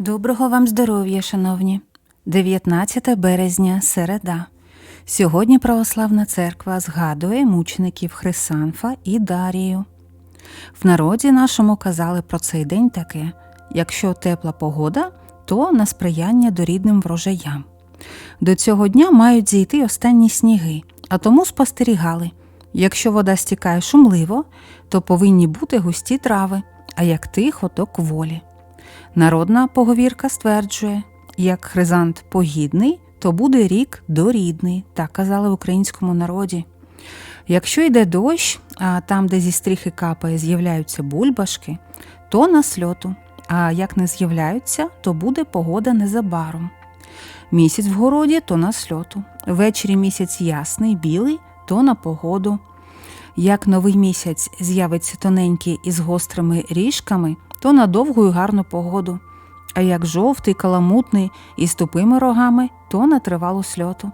Доброго вам здоров'я, шановні. 19 березня, середа. Сьогодні Православна церква згадує мучеників Хрисанфа і Дарію. В народі нашому казали про цей день таке: якщо тепла погода, то на сприяння дорідним врожаям. До цього дня мають зійти останні сніги, а тому спостерігали. Якщо вода стікає шумливо, то повинні бути густі трави, а як тихо, то кволі. Народна поговірка стверджує, як хризант погідний, то буде рік дорідний, так казали в українському народі. Якщо йде дощ, а там, де зі стріхи капає, з'являються бульбашки, то на сльоту, а як не з'являються, то буде погода незабаром. Місяць в городі, то на сльоту. Ввечері місяць ясний, білий, то на погоду. Як новий місяць з'явиться тоненький із гострими ріжками, то на довгу і гарну погоду. А як жовтий, каламутний із тупими рогами, то на тривалу сльоту.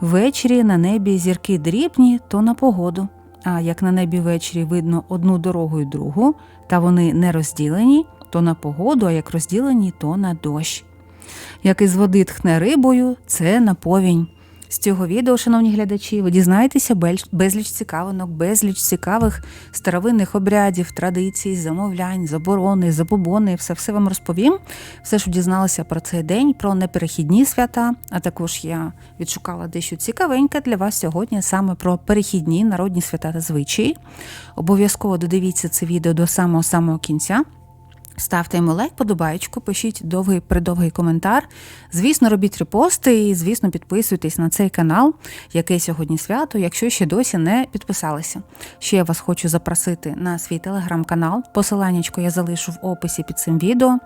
Ввечері на небі зірки дрібні, то на погоду. А як на небі ввечері видно одну дорогу і другу, та вони не розділені, то на погоду, а як розділені, то на дощ. Як із води тхне рибою, це на повінь. З цього відео, шановні глядачі, ви дізнаєтеся безліч цікавинок, безліч цікавих старовинних обрядів, традицій, замовлянь, заборони, забобони. Все все вам розповім. Все, що дізналася про цей день, про неперехідні свята. А також я відшукала дещо цікавеньке для вас сьогодні, саме про перехідні народні свята та звичаї. Обов'язково додивіться це відео до самого самого кінця. Ставте йому лайк, подобаєчку, пишіть довгий придовгий коментар. Звісно, робіть репости і, звісно, підписуйтесь на цей канал, яке сьогодні свято, якщо ще досі не підписалися. Ще я вас хочу запросити на свій телеграм-канал. Посиланнячко я залишу в описі під цим відео.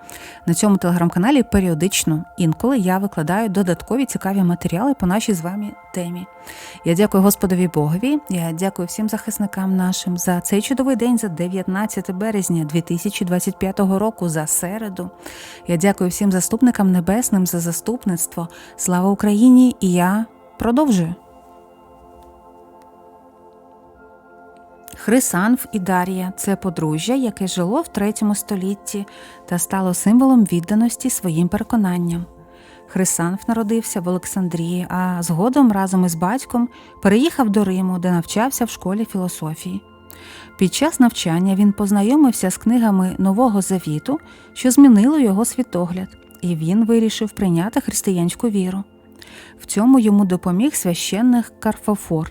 На цьому телеграм-каналі періодично інколи я викладаю додаткові цікаві матеріали по нашій з вами темі. Я дякую Господові Богові. Я дякую всім захисникам нашим за цей чудовий день, за 19 березня 2025 року, за середу. Я дякую всім заступникам небесним за заступництво. Слава Україні! І я продовжую. Хрисанф і Дарія це подружжя, яке жило в третьому столітті та стало символом відданості своїм переконанням. Хрисанф народився в Олександрії, а згодом разом із батьком переїхав до Риму, де навчався в школі філософії. Під час навчання він познайомився з книгами Нового Завіту, що змінило його світогляд, і він вирішив прийняти християнську віру. В цьому йому допоміг священник Карфофор,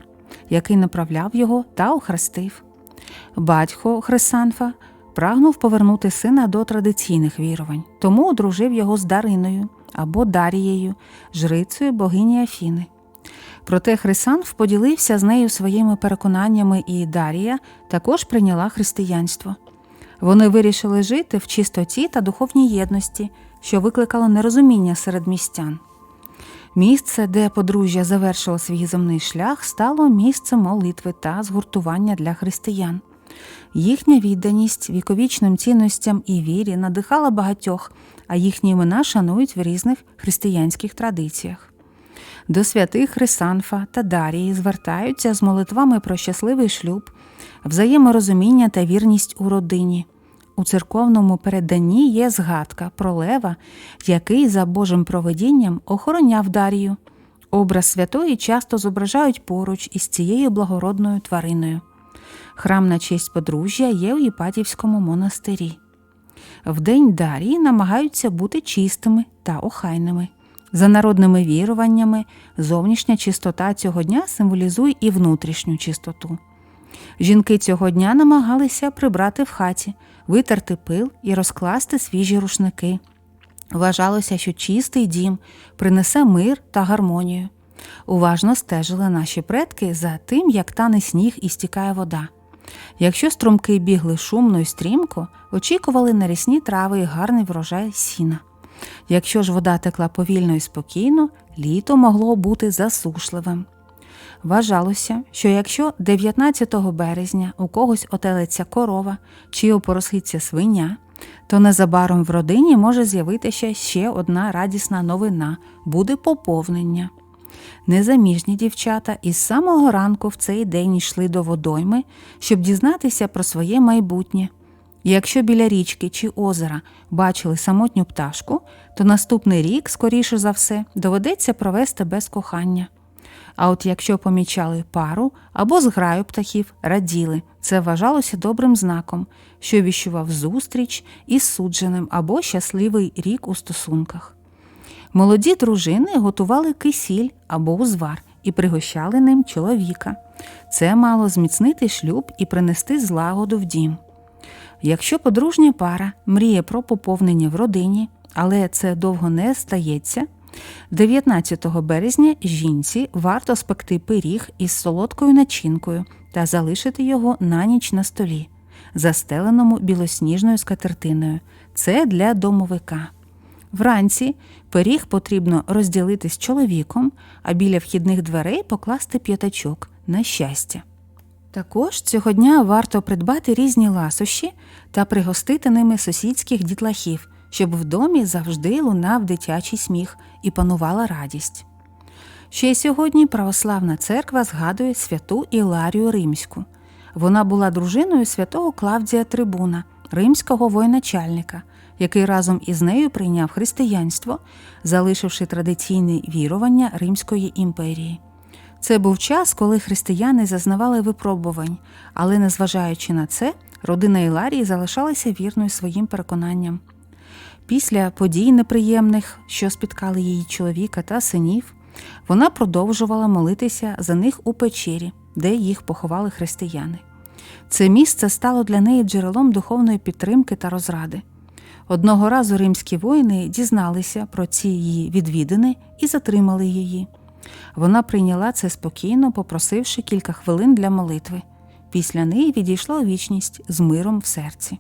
який направляв його та охрестив. Батько Хрисанфа прагнув повернути сина до традиційних вірувань, тому одружив його з Дариною або Дарією, жрицею богині Афіни. Проте Хрисанф поділився з нею своїми переконаннями, і Дарія також прийняла християнство. Вони вирішили жити в чистоті та духовній єдності, що викликало нерозуміння серед містян. Місце, де подружжя завершило свій земний шлях, стало місцем молитви та згуртування для християн. Їхня відданість віковічним цінностям і вірі надихала багатьох, а їхні імена шанують в різних християнських традиціях. До святих Хрисанфа та Дарії звертаються з молитвами про щасливий шлюб, взаєморозуміння та вірність у родині. У церковному переданні є згадка про лева, який за Божим проведінням охороняв Дарію. Образ святої часто зображають поруч із цією благородною твариною. Храм на честь подружжя є у Єпатівському монастирі. В день Дарії намагаються бути чистими та охайними. За народними віруваннями, зовнішня чистота цього дня символізує і внутрішню чистоту. Жінки цього дня намагалися прибрати в хаті, витерти пил і розкласти свіжі рушники. Вважалося, що чистий дім принесе мир та гармонію. Уважно стежили наші предки за тим, як тане сніг і стікає вода. Якщо струмки бігли шумно і стрімко, очікували на рісні трави і гарний врожай сіна. Якщо ж вода текла повільно і спокійно, літо могло бути засушливим. Вважалося, що якщо 19 березня у когось отелиться корова чи опоросхиться свиня, то незабаром в родині може з'явитися ще одна радісна новина буде поповнення. Незаміжні дівчата із самого ранку в цей день йшли до водойми, щоб дізнатися про своє майбутнє. І якщо біля річки чи озера бачили самотню пташку, то наступний рік, скоріше за все, доведеться провести без кохання. А от якщо помічали пару або зграю птахів, раділи, це вважалося добрим знаком, що віщував зустріч із судженим або щасливий рік у стосунках. Молоді дружини готували кисіль або узвар і пригощали ним чоловіка. Це мало зміцнити шлюб і принести злагоду в дім. Якщо подружня пара мріє про поповнення в родині, але це довго не стається, 19 березня жінці варто спекти пиріг із солодкою начинкою та залишити його на ніч на столі, застеленому білосніжною скатертиною. Це для домовика. Вранці пиріг потрібно розділити з чоловіком, а біля вхідних дверей покласти п'ятачок на щастя. Також цього дня варто придбати різні ласощі та пригостити ними сусідських дітлахів, щоб в домі завжди лунав дитячий сміх і панувала радість. Ще й сьогодні православна церква згадує святу Іларію Римську. Вона була дружиною святого Клавдія Трибуна, римського воєначальника, який разом із нею прийняв християнство, залишивши традиційне вірування Римської імперії. Це був час, коли християни зазнавали випробувань, але, незважаючи на це, родина Іларії залишалася вірною своїм переконанням. Після подій неприємних, що спіткали її чоловіка та синів, вона продовжувала молитися за них у печері, де їх поховали християни. Це місце стало для неї джерелом духовної підтримки та розради. Одного разу римські воїни дізналися про ці її відвідини і затримали її. Вона прийняла це спокійно, попросивши кілька хвилин для молитви. Після неї відійшла вічність з миром в серці.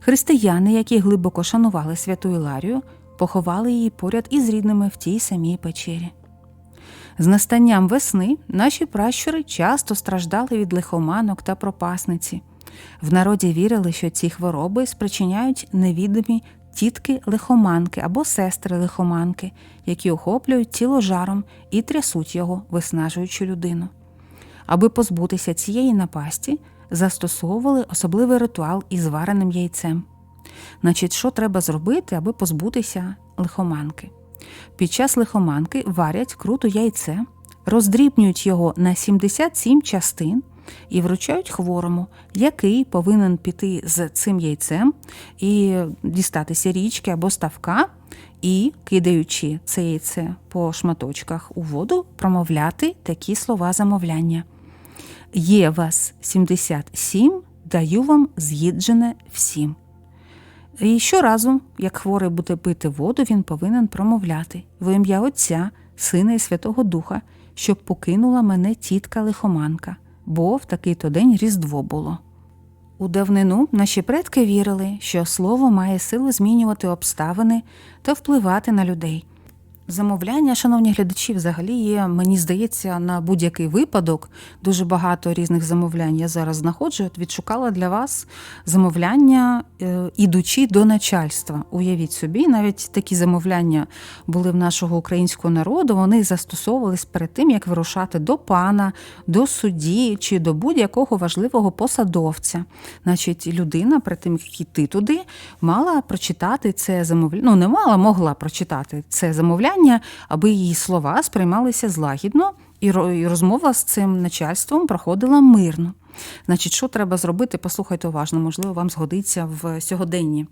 Християни, які глибоко шанували святу Іларію, поховали її поряд із рідними в тій самій печері. З настанням весни наші пращури часто страждали від лихоманок та пропасниці. В народі вірили, що ці хвороби спричиняють невідомі тітки лихоманки або сестри лихоманки, які охоплюють тіло жаром і трясуть його, виснажуючи людину. Аби позбутися цієї напасті, застосовували особливий ритуал із вареним яйцем. Значить, що треба зробити, аби позбутися лихоманки? Під час лихоманки варять круто яйце, роздрібнюють його на 77 частин і вручають хворому, який повинен піти з цим яйцем і дістатися річки або ставка, і, кидаючи це яйце по шматочках у воду, промовляти такі слова замовляння. Є вас 77, даю вам з'їджене всім. І щоразу, як хворий буде пити воду, він повинен промовляти в ім'я Отця, Сина і Святого Духа, щоб покинула мене тітка лихоманка, бо в такий то день Різдво було. У давнину наші предки вірили, що слово має силу змінювати обставини та впливати на людей. Замовляння, шановні глядачі, взагалі є, мені здається, на будь-який випадок. Дуже багато різних замовлянь я зараз знаходжу. От відшукала для вас замовляння, е, ідучи до начальства. Уявіть собі, навіть такі замовляння були в нашого українського народу. Вони застосовувались перед тим, як вирушати до пана, до судді чи до будь-якого важливого посадовця. Значить, людина перед тим, як йти туди, мала прочитати це замовляння. Ну, не мала, могла прочитати це замовляння, аби її слова сприймалися злагідно, і розмова з цим начальством проходила мирно. Значить, що треба зробити? Послухайте уважно, можливо, вам згодиться в сьогоденні.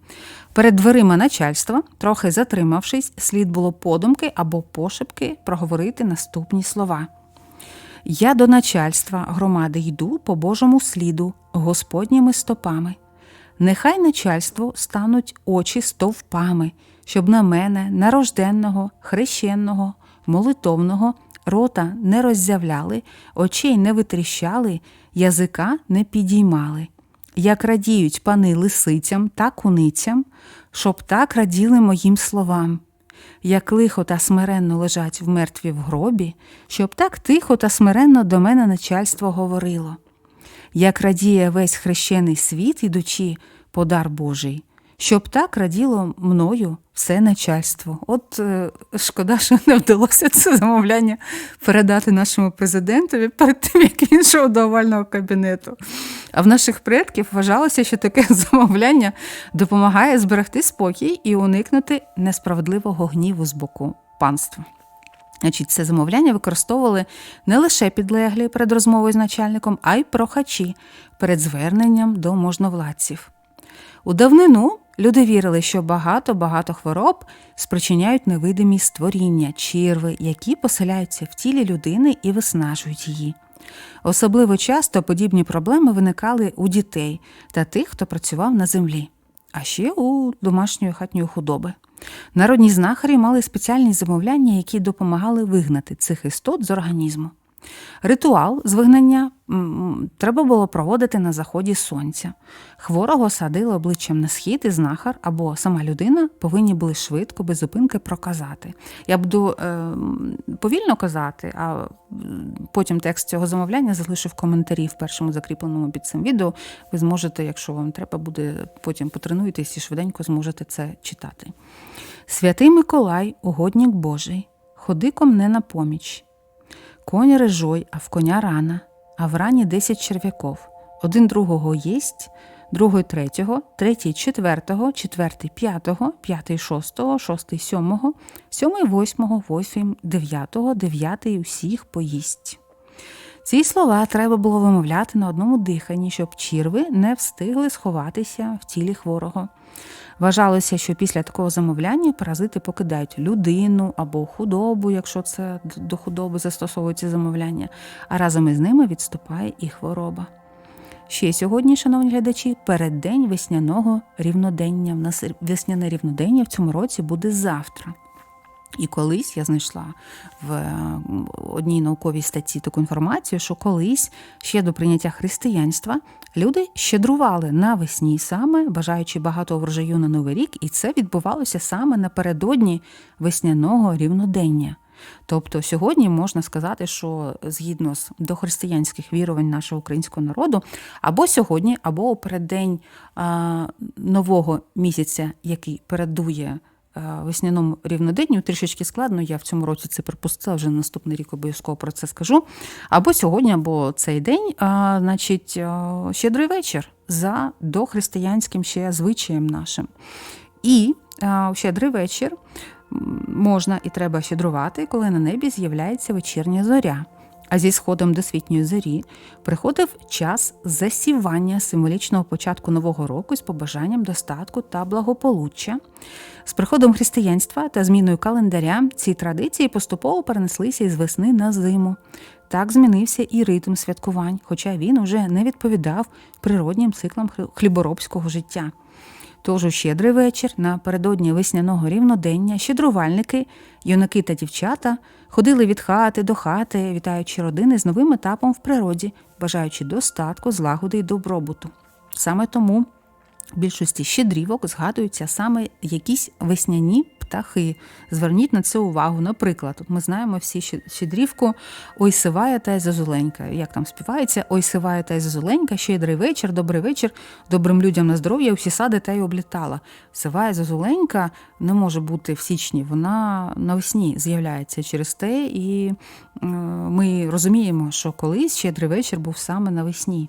Перед дверима начальства, трохи затримавшись, слід було подумки або пошепки проговорити наступні слова. Я до начальства громади йду по Божому сліду, Господніми стопами. Нехай начальству стануть очі стовпами, щоб на мене, нарожденного, хрещенного, молитовного, рота не роззявляли, очей не витріщали, язика не підіймали. Як радіють пани лисицям та куницям, щоб так раділи моїм словам. Як лихо та смиренно лежать в мертві в гробі, щоб так тихо та смиренно до мене начальство говорило. Як радіє весь хрещений світ, ідучи, подар Божий, щоб так раділо мною все начальство. От е, шкода, що не вдалося це замовляння передати нашому президентові перед тим, як він йшов до овального кабінету. А в наших предків вважалося, що таке замовляння допомагає зберегти спокій і уникнути несправедливого гніву з боку панства. Значить, це замовляння використовували не лише підлеглі перед розмовою з начальником, а й прохачі перед зверненням до можновладців. У давнину люди вірили, що багато-багато хвороб спричиняють невидимі створіння, черви, які поселяються в тілі людини і виснажують її. Особливо часто подібні проблеми виникали у дітей та тих, хто працював на землі, а ще у домашньої хатньої худоби. Народні знахарі мали спеціальні замовляння, які допомагали вигнати цих істот з організму. Ритуал з вигнання треба було проводити на заході сонця. Хворого садили обличчям на схід, і знахар або сама людина повинні були швидко, без зупинки проказати. Я буду е, повільно казати, а потім текст цього замовляння залишу в коментарі в першому закріпленому під цим відео. Ви зможете, якщо вам треба буде, потім потренуєтесь і швиденько зможете це читати. Святий Миколай, угодник Божий, ходи ко мне на поміч. Коні режой, а в коня рана, а в рані десять черв'яков. Один другого єсть, другий третього, третій четвертого, четвертий п'ятого, п'ятий шостого, шостий сьомого, сьомий восьмого, восьмий дев'ятого, дев'ятий усіх поїсть. Ці слова треба було вимовляти на одному диханні, щоб черви не встигли сховатися в тілі хворого. Вважалося, що після такого замовляння паразити покидають людину або худобу, якщо це до худоби застосовується замовляння, а разом із ними відступає і хвороба. Ще сьогодні, шановні глядачі, переддень весняного рівнодення. В нас весняне рівнодення в цьому році буде завтра. І колись я знайшла в е, одній науковій статті таку інформацію, що колись ще до прийняття християнства люди щедрували навесні саме, бажаючи багато врожаю на новий рік, і це відбувалося саме напередодні весняного рівнодення. Тобто сьогодні можна сказати, що згідно з дохристиянських вірувань нашого українського народу, або сьогодні, або у переддень нового місяця, який передує весняному рівноденню, трішечки складно. Я в цьому році це припустила, вже наступний рік обов'язково про це скажу. Або сьогодні, або цей день, а, значить, щедрий вечір за дохристиянським ще звичаєм нашим. І а, щедрий вечір можна і треба щедрувати, коли на небі з'являється вечірня зоря. А зі сходом досвітньої зорі приходив час засівання символічного початку нового року з побажанням достатку та благополуччя. З приходом християнства та зміною календаря ці традиції поступово перенеслися із весни на зиму. Так змінився і ритм святкувань, хоча він уже не відповідав природнім циклам хліборобського життя. Тож у щедрий вечір, напередодні весняного рівнодення, щедрувальники, юнаки та дівчата ходили від хати до хати, вітаючи родини з новим етапом в природі, бажаючи достатку, злагоди й добробуту. Саме тому більшості щедрівок згадуються саме якісь весняні птахи. Зверніть на це увагу. Наприклад, ми знаємо всі щедрівку Ой сивая та й зазуленька. Як там співається Ой сивая та й зазуленька, щедрий вечір, добрий вечір, добрим людям на здоров'я, усі сади та й облітала. Сивая зазуленька не може бути в січні, вона навесні з'являється через те, і ми розуміємо, що колись щедрий вечір був саме навесні.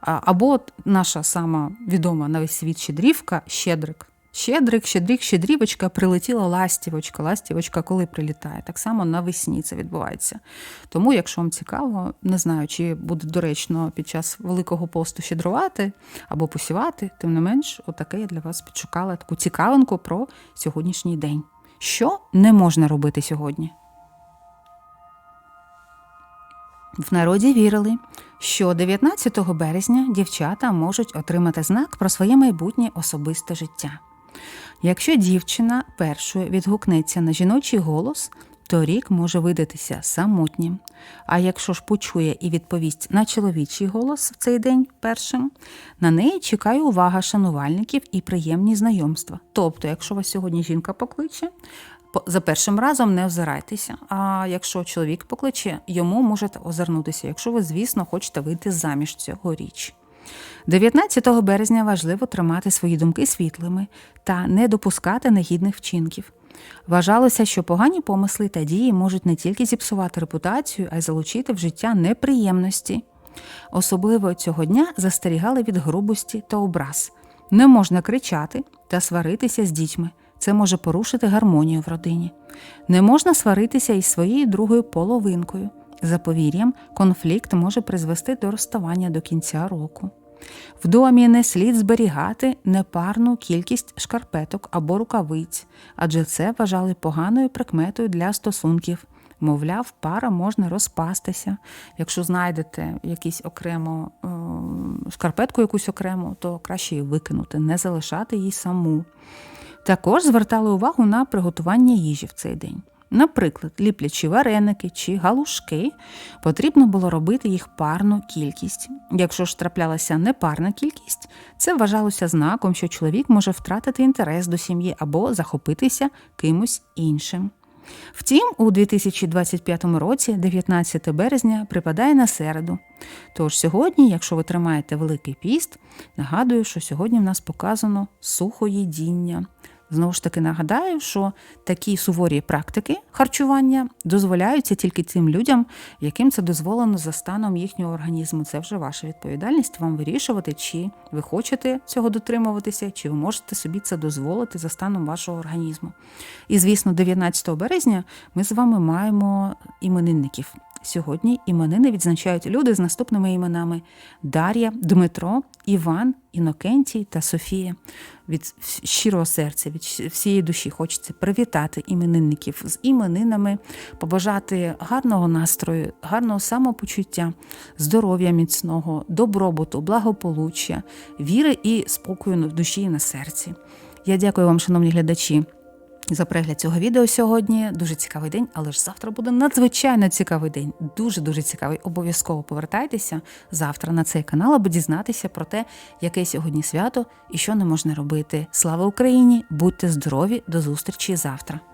Або наша сама відома на весь світ щедрівка Щедрик. Щедрик, щедрик, щедрівочка, прилетіла ластівочка. Ластівочка, коли прилітає. Так само навесні це відбувається. Тому, якщо вам цікаво, не знаю, чи буде доречно під час Великого посту щедрувати або посівати, тим не менш, отаке я для вас підшукала таку цікавинку про сьогоднішній день. Що не можна робити сьогодні? В народі вірили, що 19 березня дівчата можуть отримати знак про своє майбутнє особисте життя. Якщо дівчина першою відгукнеться на жіночий голос, то рік може видатися самотнім. А якщо ж почує і відповість на чоловічий голос в цей день першим, на неї чекає увага шанувальників і приємні знайомства. Тобто, якщо вас сьогодні жінка покличе, за першим разом не озирайтеся. А якщо чоловік покличе, йому можете озирнутися, якщо ви, звісно, хочете вийти заміж цього річ. 19 березня важливо тримати свої думки світлими та не допускати негідних вчинків. Вважалося, що погані помисли та дії можуть не тільки зіпсувати репутацію, а й залучити в життя неприємності. Особливо цього дня застерігали від грубості та образ. Не можна кричати та сваритися з дітьми. Це може порушити гармонію в родині. Не можна сваритися із своєю другою половинкою. За повір'ям, конфлікт може призвести до розставання до кінця року. В домі не слід зберігати непарну кількість шкарпеток або рукавиць, адже це вважали поганою прикметою для стосунків. Мовляв, пара можна розпастися. Якщо знайдете якісь окремо е, шкарпетку якусь окрему, то краще її викинути, не залишати її саму. Також звертали увагу на приготування їжі в цей день. Наприклад, ліплячі вареники чи галушки, потрібно було робити їх парну кількість. Якщо ж траплялася непарна кількість, це вважалося знаком, що чоловік може втратити інтерес до сім'ї або захопитися кимось іншим. Втім, у 2025 році, 19 березня, припадає на середу. Тож сьогодні, якщо ви тримаєте Великий піст, нагадую, що сьогодні в нас показано сухоїдіння. Знову ж таки нагадаю, що такі суворі практики харчування дозволяються тільки тим людям, яким це дозволено за станом їхнього організму. Це вже ваша відповідальність вам вирішувати, чи ви хочете цього дотримуватися, чи ви можете собі це дозволити за станом вашого організму. І звісно, 19 березня ми з вами маємо іменинників. Сьогодні іменини відзначають люди з наступними іменами: Дар'я, Дмитро, Іван, Інокентій та Софія. Від щирого серця, від всієї душі хочеться привітати іменинників з іменинами, побажати гарного настрою, гарного самопочуття, здоров'я міцного, добробуту, благополуччя, віри і спокою в душі і на серці. Я дякую вам, шановні глядачі за перегляд цього відео сьогодні. Дуже цікавий день, але ж завтра буде надзвичайно цікавий день. Дуже дуже цікавий. Обов'язково повертайтеся завтра на цей канал, аби дізнатися про те, яке сьогодні свято і що не можна робити. Слава Україні! Будьте здорові! До зустрічі завтра!